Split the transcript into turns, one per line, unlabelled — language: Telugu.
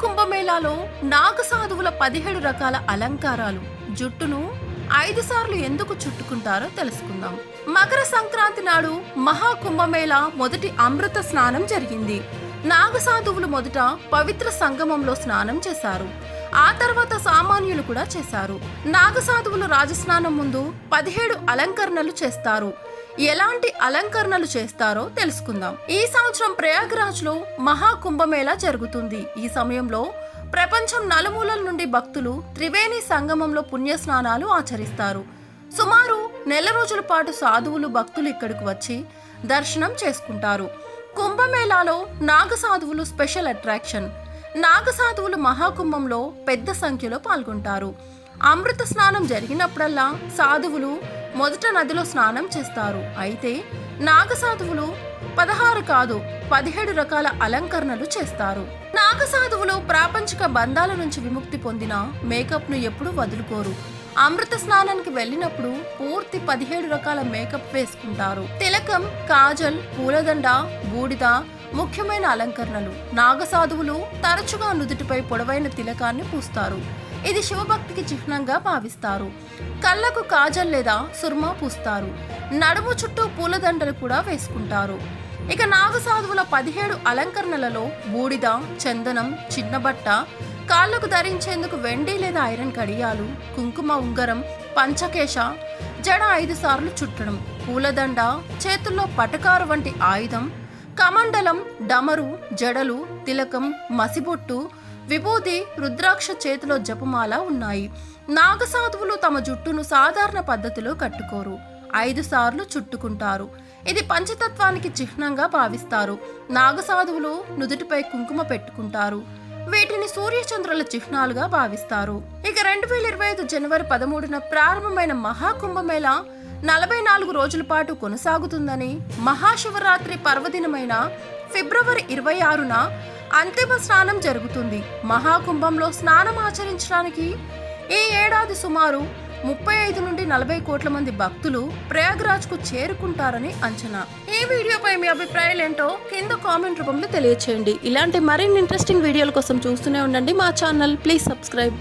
కుంభమేళాలో నాగ సాధువుల పదిహేడు రకాల అలంకారాలు. జుట్టును ఐదు సార్లు ఎందుకు చుట్టుకుంటారో తెలుసుకుందాం. మకర సంక్రాంతి నాడు మహాకుంభమేళ మొదటి అమృత స్నానం జరిగింది. నాగసాధువులు మొదట పవిత్ర సంగమంలో స్నానం చేశారు. ఆ తర్వాత సామాన్యులు కూడా చేశారు. నాగసాధువులు రాజస్నానం ముందు పదిహేడు అలంకరణలు చేస్తారు. ఎలాంటి అలంకరణలు చేస్తారో తెలుసుకుందాం. ఈ సంవత్సరం ప్రయాగ్రాజ్లో మహాకుంభమేళా జరుగుతుంది. ఈ సమయంలో ప్రపంచం నలుమూలల నుండి భక్తులు త్రివేణి సంగమంలో పుణ్యస్నానాలు ఆచరిస్తారు. సుమారు నెల రోజుల పాటు సాధువులు భక్తులు ఇక్కడికి వచ్చి దర్శనం చేసుకుంటారు. కుంభమేళాలో నాగ సాధువులు స్పెషల్ అట్రాక్షన్. నాగ సాధువులు మహాకుంభంలో పెద్ద సంఖ్యలో పాల్గొంటారు. అమృత స్నానం జరిగినప్పుడల్లా సాధువులు మొదట నదిలో స్నానం చేస్తారు. అయితే నాగసాధువులు పదహారు కాదు పదిహేడు రకాల అలంకరణలు చేస్తారు. నాగసాధువులు ప్రాపంచిక బంధాల నుంచి విముక్తి పొందిన మేకప్ను ఎప్పుడూ వదులుకోరు. అమృత స్నానానికి వెళ్ళినప్పుడు పూర్తి పదిహేడు రకాల మేకప్ వేసుకుంటారు. తిలకం కాజల్ పూలదండ బూడిద ముఖ్యమైన అలంకరణలు. నాగసాధువులు తరచుగా నుదుటిపై పొడవైన తిలకాన్ని పూస్తారు. ఇది శివభక్తికి చిహ్నంగా భావిస్తారు. కళ్ళకు కాజల్ లేదా సుర్మా పూస్తారు. నడుము చుట్టూ పూలదండలు కూడా వేసుకుంటారు. ఇక నాగసాధువుల పదిహేడు అలంకరణలలో బూడిద చందనం చిన్నబట్ట కాళ్ళకు ధరించేందుకు వెండి లేదా ఐరన్ కడియాలు కుంకుమ ఉంగరం పంచకేశ జడ ఐదు సార్లు చుట్టడం పూలదండ చేతుల్లో పటకారు వంటి ఆయుధం కమండలం డమరు జడలు తిలకం మసిబొట్టు విభూతి రుద్రాక్ష చేతిలో జపమాల ఉన్నాయి. నాగసాధువులు తమ జుట్టును సాధారణ పద్ధతిలో కట్టుకోరు. ఐదు సార్లు చుట్టుకుంటారు. ఇది పంచతత్వానికి చిహ్నంగా భావిస్తారు. నాగసాధువులు నుదుటిపై కుంకుమ పెట్టుకుంటారు. వీటిని సూర్యచంద్రుల చిహ్నాలుగా భావిస్తారు. ఇక రెండు వేల ఇరవై ఐదు జనవరి పదమూడున ప్రారంభమైన మహాకుంభమేళ నలభై నాలుగు రోజుల పాటు కొనసాగుతుందని మహాశివరాత్రి పర్వదినమైన ఫిబ్రవరి ఇరవై ఆరున అంతిమ స్నానం జరుగుతుంది. మహాకుంభంలో స్నానం ఆచరించడానికి ఈ ఏడాది సుమారు ముప్పై ఐదు నుండి నలభై కోట్ల మంది భక్తులు ప్రయాగ్రాజ్కు చేరుకుంటారని అంచనా. ఈ వీడియోపై మీ అభిప్రాయాలు ఏంటో కింద కామెంట్ రూపంలో తెలియచేయండి. ఇలాంటి మరిన్ని ఇంట్రెస్టింగ్ వీడియోల కోసం చూస్తూనే ఉండండి మా ఛానల్. Please subscribe.